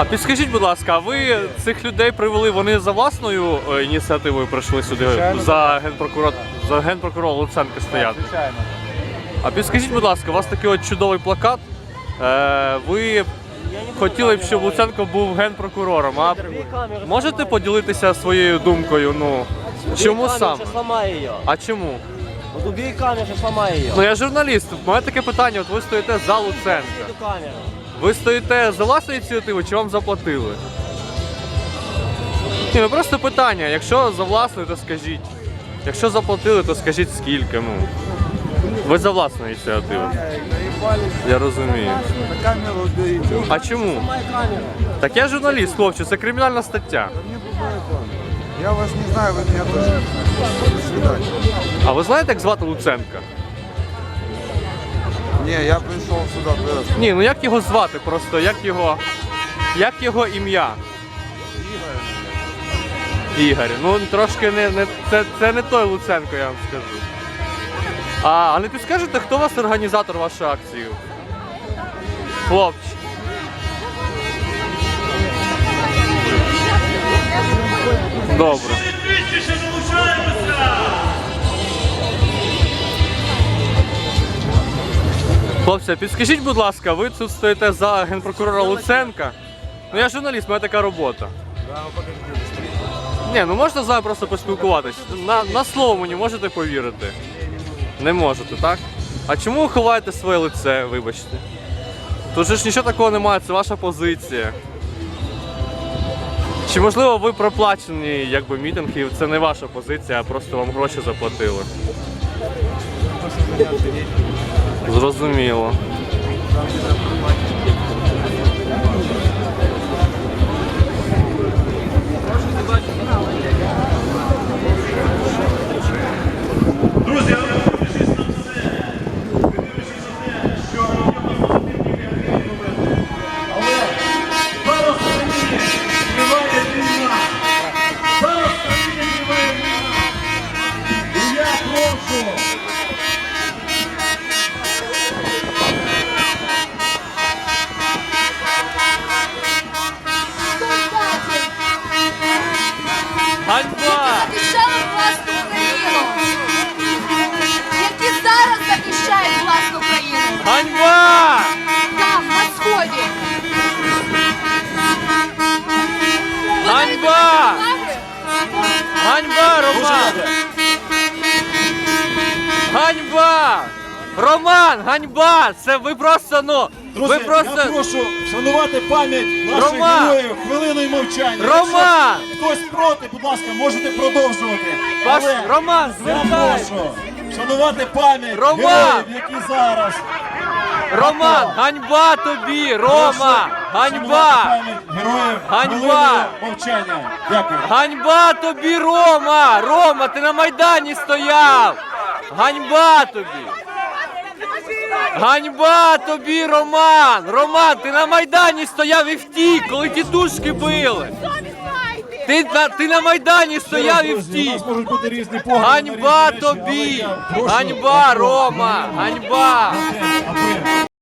А підскажіть, будь ласка, а ви цих людей привели, вони за власною е, ініціативою прийшли сюди Звичайно. за генпрокурор за генпрокурора Луценка стояти? Звичайно. А підскажіть, будь ласка, у вас такий от чудовий плакат. Е, ви хотіли б, щоб Луценко був генпрокурором. А можете поділитися своєю думкою? Ну чому сломай ее. А чому? Вот убери камеру, сейчас сломай ее. Ну я журналіст. У мене таке питання. От ви стоїте за Луценка. Камеру. Ви стоїте за власну ініціативу чи вам заплатили? Ні, ну просто питання. Якщо за власною, то скажіть. Якщо заплатили, то скажіть скільки. Ну. Ви за власну ініціативу. Я розумію. А чому? Камеру. Так я журналіст, хлопче, це кримінальна стаття. Я вас не знаю, вы меня тоже не знаете. До свидания. А ви знаєте, як звати Луценка? Не, я пришел сюда вырос. Ні, ну як його звати просто, як його. Як його ім'я? Ігор. Ну трошки не, не це, це не той Луценко, я вам скажу. А, а не підскажете, хто у вас організатор вашої акції? Хлопче. Добре. Хлопці, підскажіть, будь ласка, ви тут стоїте за генпрокурора Луценка? Ну я журналіст, моя така робота. Ні, ну можна з вами просто поспілкуватись. На, на слово мені можете повірити? Не можете, так? А чому ви ховаєте своє лице, вибачте? Тут же ж нічого такого немає, це ваша позиція. Чи можливо ви проплачені якби мітинг і це не ваша позиція, а просто вам гроші заплатили? Зрозуміло. Ганьба! захищали власну країну, які зараз захищають власну країну. Ганьба! Там, на сході. Ви Ганьба! навіть Ганьба, Роман! Ганьба! Роман, ганьба! Це ви просто, ну, Друзі, ви просто... я прошу шанувати пам'ять наших Роман! героїв хвилиною мовчання. Роман! Якщо хтось проти, будь ласка, можете продовжувати. Ваш Але Роман, я звертайся! прошу шанувати пам'ять Роман! героїв, які зараз. Роман, ганьба тобі! Рома! Ганьба! героїв Ганьба! хвилиною мовчання. Дякую. Ганьба тобі, Рома! Рома, ти на Майдані стояв! Ганьба тобі! Ганьба тобі, Роман! Роман, ти на Майдані стояв і втік, коли тітушки били! Ти на, ти на Майдані стояв і втік! можуть. Ганьба тобі! Ганьба, Рома! Ганьба!